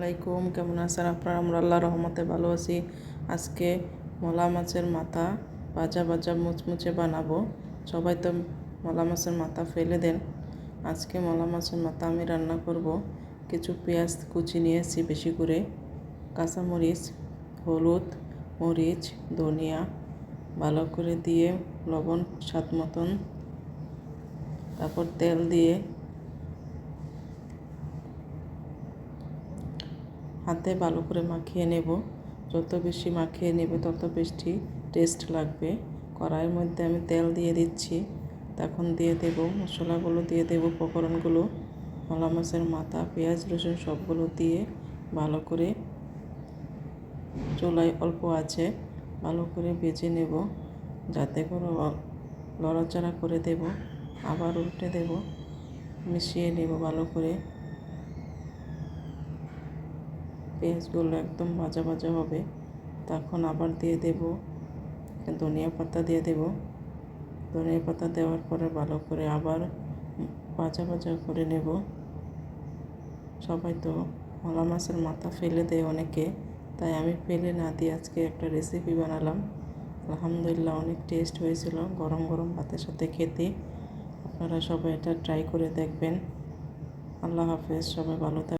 আলাইকুম কেমন আছেন আপনারা? আমরা আল্লাহ রহমতে ভালো আছি। আজকে মলা মাছের মাথা ভাজা ভাজা মুচমুচে বানাবো। সবাই তো মলা মাছের মাথা ফেলে দেন। আজকে মলা মাছের মাথা আমি রান্না করব। কিছু পেঁয়াজ কুচি নিয়েছি বেশি করে, কাঁচামরিচ, হলুদ, মরিচ, ধনিয়া, ভালো করে দিয়ে লবণ স্বাদ মতন, তারপর তেল দিয়ে হাতে ভালো করে মাখিয়ে নেব। যত বেশি মাখিয়ে নেবে, তত বেশি টেস্ট লাগবে। কড়াইয়ের মধ্যে আমি তেল দিয়ে দিচ্ছি। তখন দিয়ে দেব মশলাগুলো, দিয়ে দেব উপকরণগুলো মলা মাছের মাথা, পেঁয়াজ, রসুন সবগুলো দিয়ে ভালো করে চুলায় অল্প আছে ভালো করে ভেজে নেব। যাতে করে লড়াচড়া করে দেব, আবার উল্টে দেব, মিশিয়ে নেব ভালো করে। পেঁয়াজগুলো একদম ভাজা ভাজা হবে। তখন আবার দিয়ে দেব, ধনিয়া পাতা দিয়ে দেব। ধনিয়া পাতা দেওয়ার পরে ভালো করে আবার ভাজা ভাজা করে নেব। সবাই তো মলা মাছের মাথা ফেলে দেয় অনেকে, তাই আমি ফেলে না দিয়ে আজকে একটা রেসিপি বানালাম। আলহামদুলিল্লাহ অনেক টেস্ট হয়েছিল, গরম গরম ভাতের সাথে খেতে। আপনারা সবাই এটা ট্রাই করে দেখবেন। আল্লাহ হাফেজ, সবাই ভালো থাকবেন